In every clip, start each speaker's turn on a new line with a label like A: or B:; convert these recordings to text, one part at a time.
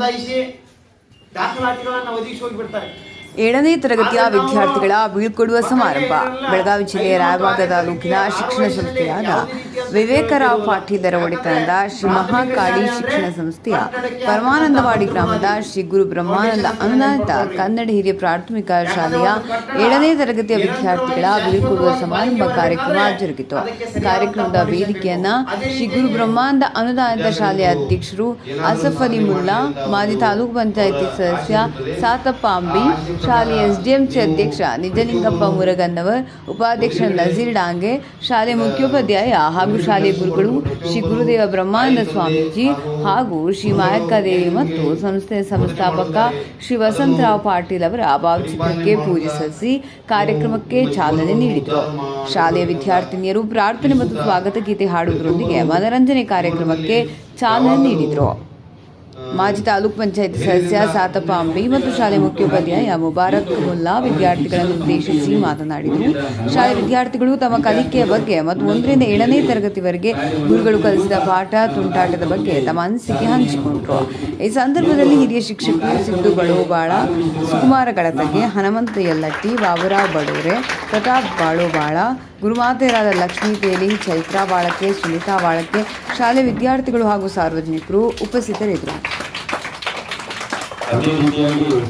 A: ನೋಂದಾಯಿಸಿ ದಾಖಲಾತಿಗಳನ್ನು ಒದಗಿಸಿ ಹೋಗಿಬಿಡ್ತಾರೆ.
B: ಏಳನೇ ತರಗತಿಯ ವಿದ್ಯಾರ್ಥಿಗಳ ಬೀಳ್ಕೊಡುವ ಸಮಾರಂಭ. ಬೆಳಗಾವಿ ಜಿಲ್ಲೆಯ ರಾಯಬಾಗ ತಾಲೂಕಿನ ಶಿಕ್ಷಣ ಸಂಸ್ಥೆಯಾದ ವಿವೇಕರಾವ್ ಪಾಟೀದರ ಒಡೆತನದ ಶ್ರೀ ಮಹಾಕಾಳಿ ಶಿಕ್ಷಣ ಸಂಸ್ಥೆಯ ಪರಮಾನಂದವಾಡಿ ಗ್ರಾಮದ ಶ್ರೀ ಗುರು ಬ್ರಹ್ಮಾನಂದ ಅನುದಾನಿತ ಕನ್ನಡ ಹಿರಿಯ ಪ್ರಾಥಮಿಕ ಶಾಲೆಯ ಏಳನೇ ತರಗತಿಯ ವಿದ್ಯಾರ್ಥಿಗಳ ಬೀಳ್ಕೊಡುವ ಸಮಾರಂಭ ಕಾರ್ಯಕ್ರಮ ಜರುಗಿತು. ಕಾರ್ಯಕ್ರಮದ ವೇದಿಕೆಯನ್ನ ಶ್ರೀ ಗುರು ಬ್ರಹ್ಮಾನಂದ ಅನುದಾನಿತ ಶಾಲೆಯ ಅಧ್ಯಕ್ಷರು ಅಸಫ್ ಅಲಿ ಮುಲ್ಲಾ, ಮಾಜಿ ತಾಲೂಕು ಪಂಚಾಯಿತಿ ಸದಸ್ಯ ಸಾತಪ್ಪ ಅಂಬಿ ಶಾಲೆಯ ಎಸ್ಡಿಎಂಸಿ ಅಧ್ಯಕ್ಷ ನಿಜಲಿಂಗಪ್ಪ ಮುರಗನ್ನವರ್, ಉಪಾಧ್ಯಕ್ಷ ನಜೀರ್ ಡಾಂಗೆ, ಶಾಲೆ ಮುಖ್ಯೋಪಾಧ್ಯಾಯ ಹಾಗೂ ಶಾಲೆ ಗುರುಗಳು ಶ್ರೀ ಗುರುದೇವ ಬ್ರಹ್ಮಾನಂದ ಸ್ವಾಮೀಜಿ ಹಾಗೂ ಶ್ರೀ ಮಾಯಕ್ಕದೇವಿ ಮತ್ತು ಸಂಸ್ಥೆಯ ಸಂಸ್ಥಾಪಕ ಶ್ರೀ ವಸಂತರಾವ್ ಪಾಟೀಲ್ ಅವರ ಭಾವಚಿತ್ರಕ್ಕೆ ಪೂಜೆ ಸಲ್ಲಿಸಿ ಕಾರ್ಯಕ್ರಮಕ್ಕೆ ಚಾಲನೆ ನೀಡಿದರು. ಶಾಲೆಯ ವಿದ್ಯಾರ್ಥಿನಿಯರು ಪ್ರಾರ್ಥನೆ ಮತ್ತು ಸ್ವಾಗತ ಗೀತೆ ಹಾಡುವುದರೊಂದಿಗೆ ಮನರಂಜನೆ ಕಾರ್ಯಕ್ರಮಕ್ಕೆ ಚಾಲನೆ ನೀಡಿದರು. ಮಾಜಿ ತಾಲೂಕ್ ಪಂಚಾಯತ್ ಸದಸ್ಯ ಸಾತಪ್ಪ ಅಂಬಿ ಮತ್ತು ಶಾಲೆ ಮುಖ್ಯೋಪಾಧ್ಯಾಯ ಮುಬಾರಕ್ ಮುಲ್ಲಾ ವಿದ್ಯಾರ್ಥಿಗಳನ್ನು ಉದ್ದೇಶಿಸಿ ಮಾತನಾಡಿದರು. ಶಾಲೆ ವಿದ್ಯಾರ್ಥಿಗಳು ತಮ್ಮ ಕಲಿಕೆಯ ಬಗ್ಗೆ ಮತ್ತು ಒಂದರಿಂದ ಏಳನೇ ತರಗತಿವರೆಗೆ ಗುರುಗಳು ಕಲಿಸಿದ ಪಾಠ, ತುಂಟಾಟದ ಬಗ್ಗೆ ತಮ್ಮ ಅನಿಸಿಕೆ ಹಂಚಿಕೊಂಡರು. ಈ ಸಂದರ್ಭದಲ್ಲಿ ಹಿರಿಯ ಶಿಕ್ಷಕರು ಸಿದ್ದು ಬಡೋಬಾಳ ಸುಕುಮಾರ ಗಡತಗೆ ಹನುಮಂತ ಯಲ್ಲಟ್ಟಿ ಬಾಬುರಾವ್ ಬಡೂರೆ, ಪ್ರತಾಪ್ ಬಾಳೋಬಾಳ, ಗುರುಮಾತೆಯರಾದ ಲಕ್ಷ್ಮೀ ತೇಲಿ ಚೈತ್ರಾ ಬಾಳಕೆ, ಸುನೀತಾ ಬಾಳಕೆ, ಶಾಲೆ ವಿದ್ಯಾರ್ಥಿಗಳು ಹಾಗೂ ಸಾರ್ವಜನಿಕರು ಉಪಸ್ಥಿತರಿದ್ದರು.
C: Kami diam dulu.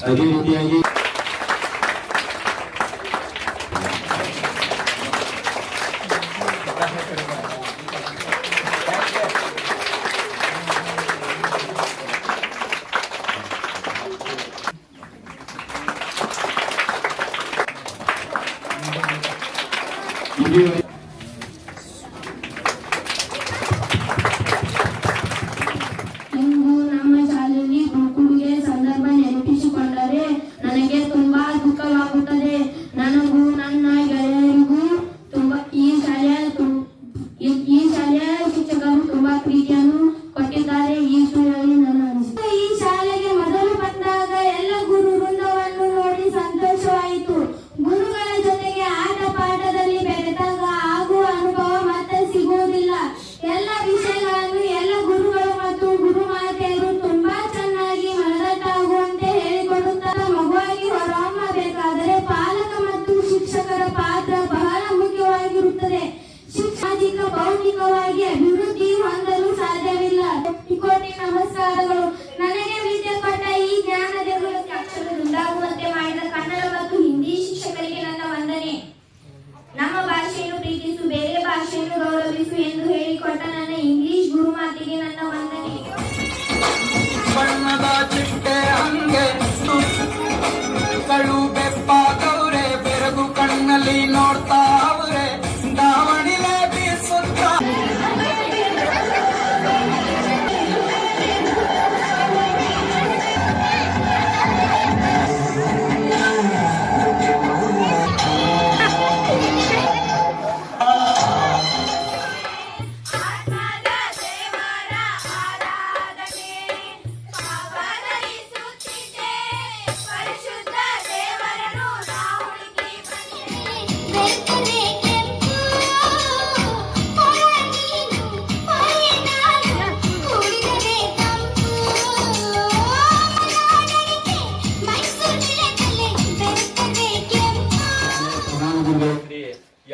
D: Jadi.
E: India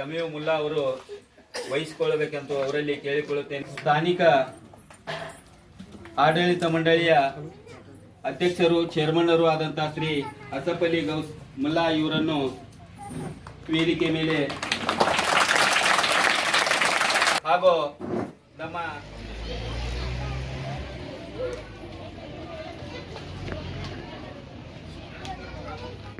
E: ಯಮೀವ್ ಮುಲ್ಲಾ ಅವರು ವಹಿಸಿಕೊಳ್ಳಬೇಕೆಂದು ಅವರಲ್ಲಿ ಕೇಳಿಕೊಳ್ಳುತ್ತೇನೆ. ಸ್ಥಾನಿಕ ಆಡಳಿತ ಮಂಡಳಿಯ ಅಧ್ಯಕ್ಷರು ಚೇರ್ಮನ್ನರು ಆದಂತಹ ಶ್ರೀ ಅಸಪಲ್ಲಿ ಗೌಸ್ ಮುಲ್ಲಾ ಇವರನ್ನು ವೇದಿಕೆ ಮೇಲೆ ಹಾಗೂ ನಮ್ಮ